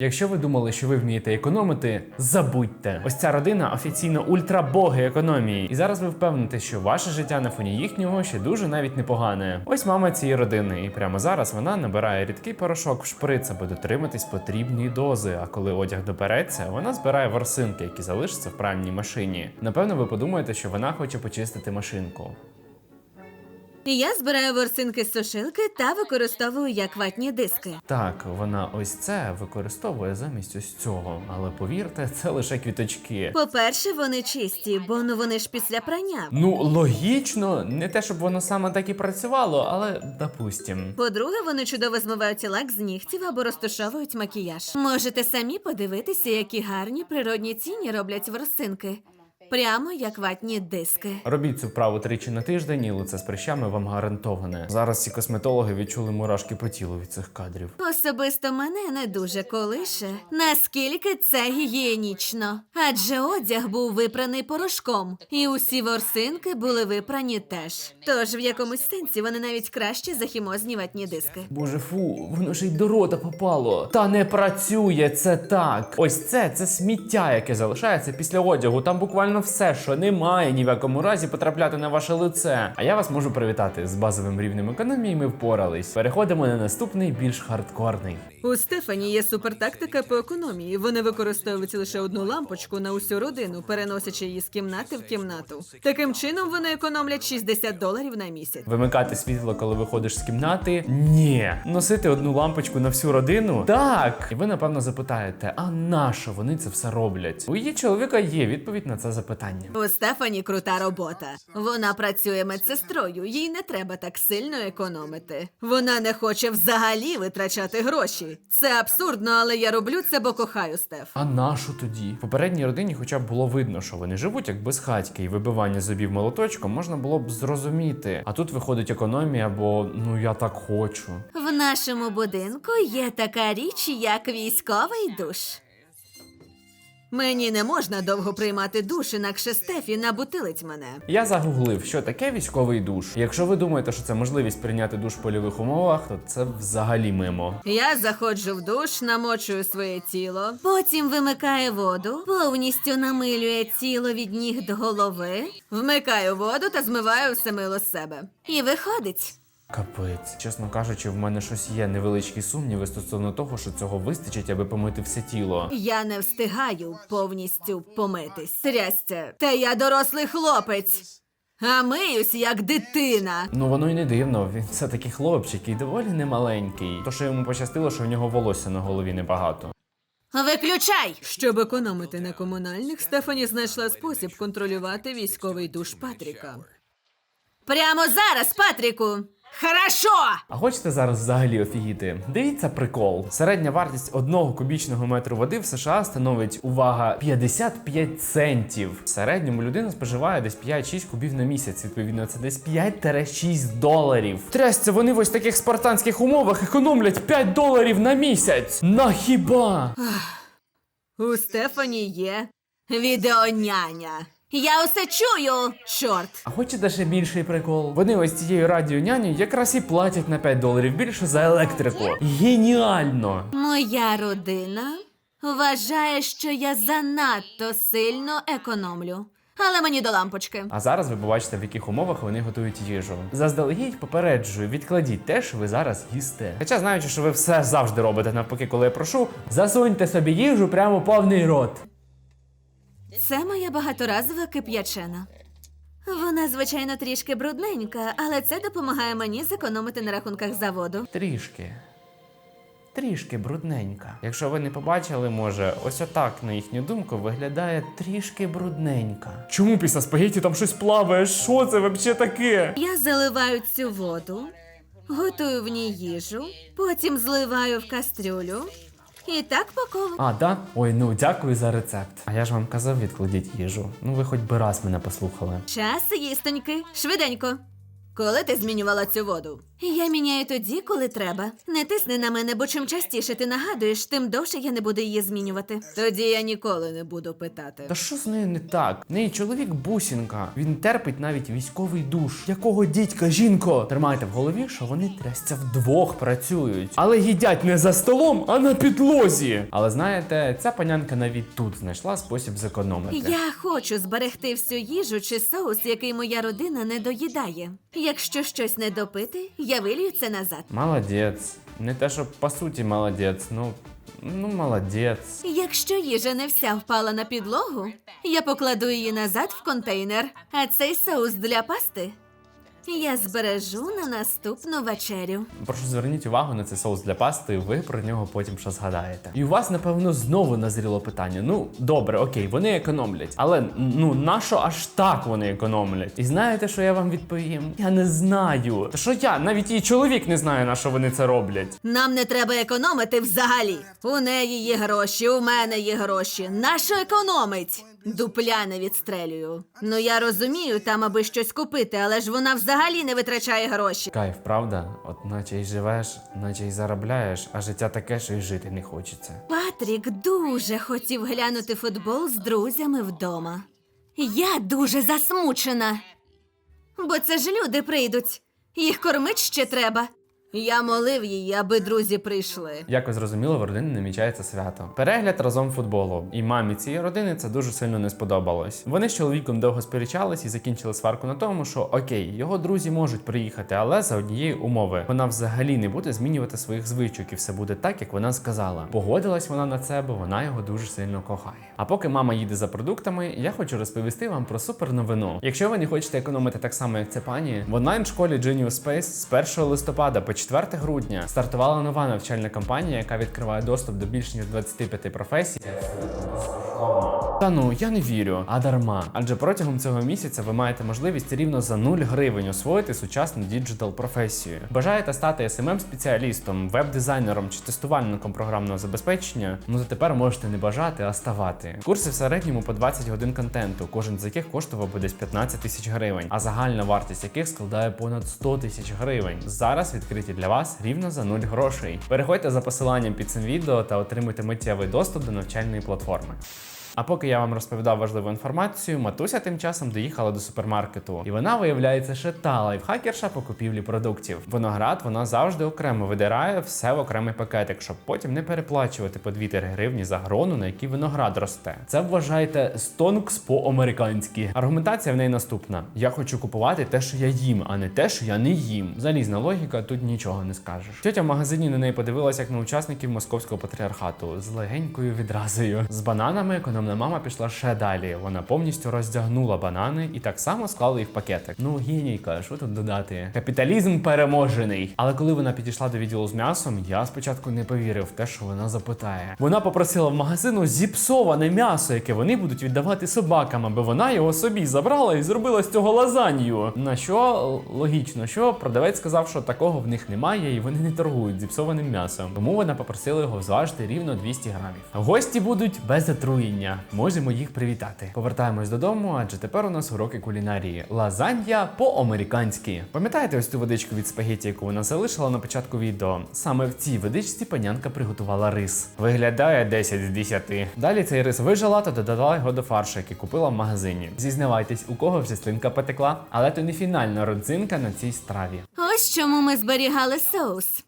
Якщо ви думали, що ви вмієте економити, забудьте. Ось ця родина офіційно ультрабоги економії. І зараз ви впевните, що ваше життя на фоні їхнього ще дуже навіть непогане. Ось мама цієї родини, і прямо зараз вона набирає рідкий порошок в шприц, аби дотриматись потрібної дози. А коли одяг допереться, вона збирає ворсинки, які залишаться в пральній машині. Напевно, ви подумаєте, що вона хоче почистити машинку. Я збираю ворсинки з сушилки та використовую як ватні диски. Так, вона ось це використовує замість ось цього, але повірте, це лише квіточки. По-перше, вони чисті, бо ну вони ж після прання. Ну, логічно, не те, щоб воно саме так і працювало, але допустим. По-друге, вони чудово змивають лак з нігтів або розташовують макіяж. Можете самі подивитися, які гарні природні тіні роблять ворсинки. Прямо як ватні диски. Робіть цю вправу тричі на тиждень, і лице з прищами вам гарантоване. Зараз ці косметологи відчули мурашки по тілу від цих кадрів. Особисто мене не дуже колише. Наскільки це гігієнічно? Адже одяг був випраний порошком, і усі ворсинки були випрані теж. Тож в якомусь сенсі вони навіть краще за хімозні ватні диски. Боже, фу, воно ж й до рота попало. Та не працює це так. Ось це це сміття, яке залишається після одягу. Там буквально все, що не має ні в якому разі потрапляти на ваше лице. А я вас можу привітати з базовим рівнем економії. Ми впорались. Переходимо на наступний, більш хардкорний. У Стефані є супертактика по економії. Вони використовують лише одну лампочку на усю родину, переносячи її з кімнати в кімнату. Таким чином вони економлять 60 доларів на місяць. Вимикати світло, коли виходиш з кімнати? Ні. Носити одну лампочку на всю родину? Так. І ви напевно запитаєте: а на що вони це все роблять? У її чоловіка є відповідь на це запитання. У Стефані крута робота. Вона працює медсестрою, їй не треба так сильно економити. Вона не хоче взагалі витрачати гроші. Це абсурдно, але я роблю це, бо кохаю Стеф. А нашу тоді? В попередній родині, хоча б було видно, що вони живуть як безхатьки, і вибивання зубів молоточком можна було б зрозуміти. А тут виходить економія, бо ну я так хочу. В нашому будинку є така річ, як військовий душ. Мені не можна довго приймати душ, інакше Стефі набутилить мене. Я загуглив, що таке військовий душ. Якщо ви думаєте, що це можливість прийняти душ в польових умовах, то це взагалі мимо. Я заходжу в душ, намочую своє тіло, потім вимикаю воду, повністю намилює тіло від ніг до голови, вмикаю воду та змиваю все мило з себе. І виходить. Капець, чесно кажучи, в мене щось є невеличкі сумніви стосовно того, що цього вистачить, аби помити все тіло. Я не встигаю повністю помитись. Трясця, та я дорослий хлопець. А миюсь як дитина. Ну воно й не дивно. Він все таки хлопчик і доволі немаленький. То що йому пощастило, що в нього волосся на голові небагато. Виключай! Щоб економити на комунальних, Стефані знайшла спосіб контролювати військовий душ Патріка. Прямо зараз, Патріку! Хорошо! А хочете зараз взагалі офігіти? Дивіться прикол. Середня вартість одного кубічного метру води в США становить увага 55 центів. В середньому людина споживає десь 5-6 кубів на місяць. Відповідно, це десь 5-6 доларів. Трясся, вони в ось таких спартанських умовах економлять 5 доларів на місяць. На хіба? У Стефані є відеоняня. Я усе чую, чорт. А хочете ще більший прикол? Вони ось цією радіоняню якраз і платять на 5 доларів більше за електрику. Геніально! Моя родина вважає, що я занадто сильно економлю. Але мені до лампочки. А зараз ви побачите, в яких умовах вони готують їжу. Заздалегідь попереджую, відкладіть те, що ви зараз їсте. Хоча знаючи, що ви все завжди робите навпаки, коли я прошу, засуньте собі їжу прямо повний рот. Це моя багаторазова кип'ячена. Вона, звичайно, трішки брудненька, але це допомагає мені зекономити на рахунках за воду. Трішки. Трішки брудненька. Якщо ви не побачили, може, ось отак, на їхню думку, виглядає трішки брудненька. Чому після спагетті там щось плаває? Що це взагалі таке? Я заливаю цю воду, готую в ній їжу, потім зливаю в кастрюлю. І так по колу. А, да? Ой, ну дякую за рецепт. А я ж вам казав, відкладіть їжу. Ну ви хоч би раз мене послухали. Час їстоньки, швиденько. Коли ти змінювала цю воду? Я міняю тоді, коли треба. Не тисни на мене, бо чим частіше ти нагадуєш, тим довше я не буду її змінювати. Тоді я ніколи не буду питати. Та що з нею не так? В неї чоловік бусінка. Він терпить навіть військовий душ. Якого дідька, жінко? Тримайте в голові, що вони трясця вдвох працюють, але їдять не за столом, а на підлозі. Але знаєте, ця панянка навіть тут знайшла спосіб зекономити. Я хочу зберегти всю їжу чи соус, який моя родина не доїдає. Якщо щось не допити, я вилію це назад. Молодець. Не те, що по суті молодець, ну. Ну, молодець. Якщо їжа не вся впала на підлогу, я покладу її назад в контейнер. А цей соус для пасти я збережу на наступну вечерю. Прошу зверніть увагу на цей соус для пасти, ви про нього потім що згадаєте. І у вас, напевно, знову назріло питання. Ну, добре, окей, вони економлять. Але ну нащо аж так вони економлять? І знаєте, що я вам відповім? Я не знаю. Та що я? Навіть її чоловік не знає, на що вони це роблять. Нам не треба економити взагалі. У неї є гроші, у мене є гроші. Нащо економить? Дупля не відстрелюю. Ну я розумію, там аби щось купити, але ж вона взагалі не витрачає гроші. Кайф, правда? От наче й живеш, наче й заробляєш, а життя таке, що й жити не хочеться. Патрік дуже хотів глянути футбол з друзями вдома. Я дуже засмучена. Бо це ж люди прийдуть. Їх кормить ще треба. Я молив її, аби друзі прийшли. Як ви зрозуміли, в родині намічається свято. Перегляд разом футболу. І мамі цієї родини це дуже сильно не сподобалось. Вони з чоловіком довго сперечались і закінчили сварку на тому, що окей, його друзі можуть приїхати, але за однієї умови вона взагалі не буде змінювати своїх звичок, і все буде так, як вона сказала. Погодилась вона на це, бо вона його дуже сильно кохає. А поки мама їде за продуктами, я хочу розповісти вам про супер новину. Якщо ви не хочете економити так само, як це пані, в онлайн-школі Genius Space з 1 листопада 4 грудня стартувала нова навчальна кампанія, яка відкриває доступ до більш ніж 25 професій. Та ну я не вірю, а дарма. Адже протягом цього місяця ви маєте можливість рівно за 0 гривень освоїти сучасну діджитал професію. Бажаєте стати smm спеціалістом веб-дизайнером чи тестувальником програмного забезпечення? Ну то тепер можете не бажати, а ставати. Курси в середньому по 20 годин контенту, кожен з яких коштував би десь 15 тисяч гривень, а загальна вартість яких складає понад 100 тисяч гривень. Зараз відкриті для вас рівно за 0 грошей. Переходьте за посиланням під цим відео та отримуйте миттєвий доступ до навчальної платформи. А поки я вам розповідав важливу інформацію, матуся тим часом доїхала до супермаркету, і вона виявляється ще та лайфхакерша по купівлі продуктів. Виноград вона завжди окремо видирає все в окремий пакетик, щоб потім не переплачувати по 2-3 гривні за грону, на якій виноград росте. Це вважайте стонкс по-американськи. Аргументація в неї наступна: я хочу купувати те, що я їм, а не те, що я не їм. Залізна логіка, тут нічого не скажеш. Тетя в магазині на неї подивилася як на учасників московського патріархату з легенькою відразою. З бананами економна мама пішла ще далі. Вона повністю роздягнула банани і так само склала їх в пакетик. Ну, генійка, що тут додати? Капіталізм переможений. Але коли вона підійшла до відділу з м'ясом, я спочатку не повірив в те, що вона запитає. Вона попросила в магазину зіпсоване м'ясо, яке вони будуть віддавати собакам, аби вона його собі забрала і зробила з цього лазанью. На що логічно, що продавець сказав, що такого в них немає, і вони не торгують зіпсованим м'ясом. Тому вона попросила його зважити рівно 200 грамів. Гості будуть без отруєння. Можемо їх привітати. Повертаємось додому, адже тепер у нас уроки кулінарії. Лазанья по-американськи. Пам'ятаєте ось ту водичку від спагетті, яку вона залишила на початку відео? Саме в цій водичці панянка приготувала рис. Виглядає 10 з 10. Далі цей рис вижила та додала його до фаршу, який купила в магазині. Зізнавайтесь, у кого вже слинка потекла, але то не фінальна родзинка на цій страві. Ось чому ми зберігали соус.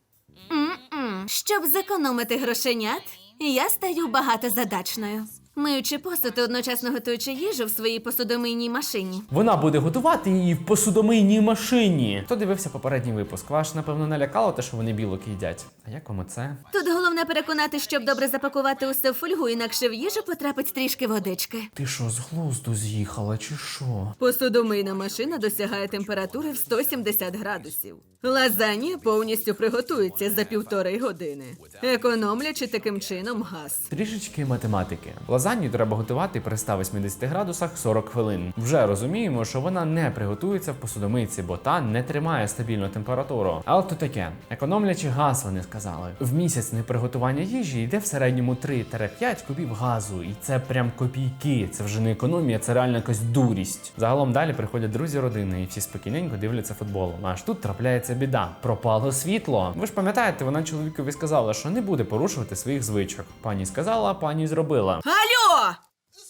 М-м. Щоб зекономити грошенят, я стаю багатозадачною. Миючи посуд і одночасно готуючи їжу в своїй посудомийній машині. Вона буде готувати її в посудомийній машині. Хто дивився попередній випуск? Ваш, напевно, налякало те, що вони білок їдять. А як вам оце? Тут головне переконати, щоб добре запакувати усе в фольгу, інакше в їжу потрапить трішки водички. Ти що, з глузду з'їхала, чи що? Посудомийна машина досягає температури в 170 градусів. Лазанія повністю приготується за півтори години, економлячи таким чином газ. Трішечки математики. Лазанью треба готувати при 180 градусах 40 хвилин. Вже розуміємо, що вона не приготується в посудомийці, бо та не тримає стабільну температуру. Але то таке, економлячи газ, вони сказали. В місяць неприготування їжі йде в середньому 3-5 кубів газу, і це прям копійки. Це вже не економія, це реально якась дурість. Загалом далі приходять друзі родини, і всі спокійненько дивляться футбол. Аж тут трапляється біда. Пропало світло. Ви ж пам'ятаєте, вона чоловікові сказала, що не буде порушувати своїх звичок. Пані сказала, пані зробила. Алло!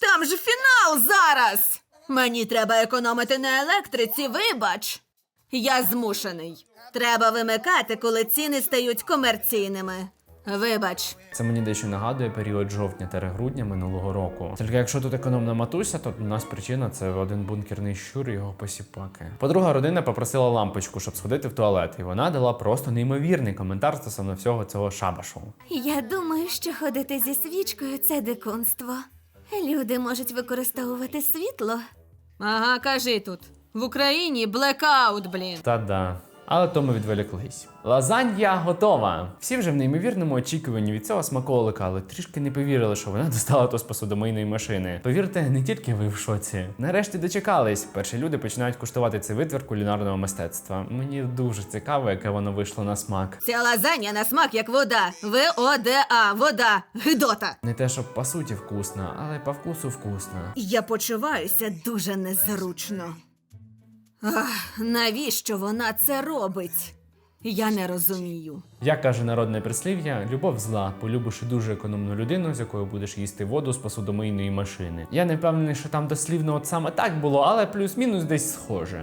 Там же фінал зараз! Мені треба економити на електриці, вибач. Я змушений. Треба вимикати, коли ціни стають комерційними. Вибач. Це мені дещо нагадує період жовтня та грудня минулого року. Тільки якщо тут економна матуся, то у нас причина це один бункерний щур і його посіпаки. Подруга родина попросила лампочку, щоб сходити в туалет, і вона дала просто неймовірний коментар стосовно всього цього шабашу. Я думаю, що ходити зі свічкою це дикунство. Люди можуть використовувати світло. Ага, кажи тут. В Україні блекаут, блін. Та-да. Але то ми відволіклись. Лазанья готова. Всі вже в неймовірному очікуванні від цього смаколика, але трішки не повірили, що вона достала то з посудомийної машини. Повірте, не тільки ви в шоці. Нарешті дочекались. Перші люди починають куштувати цей витвір кулінарного мистецтва. Мені дуже цікаво, яке воно вийшло на смак. Ця лазанья на смак як вода. В-О-Д-А, вода, гидота. Не те, щоб по суті вкусна, але по вкусу вкусна. Я почуваюся дуже незручно. Ах, навіщо вона це робить? Я не розумію. Як каже народне прислів'я, любов зла, полюбивши дуже економну людину, з якою будеш їсти воду з посудомийної машини. Я не впевнений, що там дослівно от саме так було, але плюс-мінус десь схоже.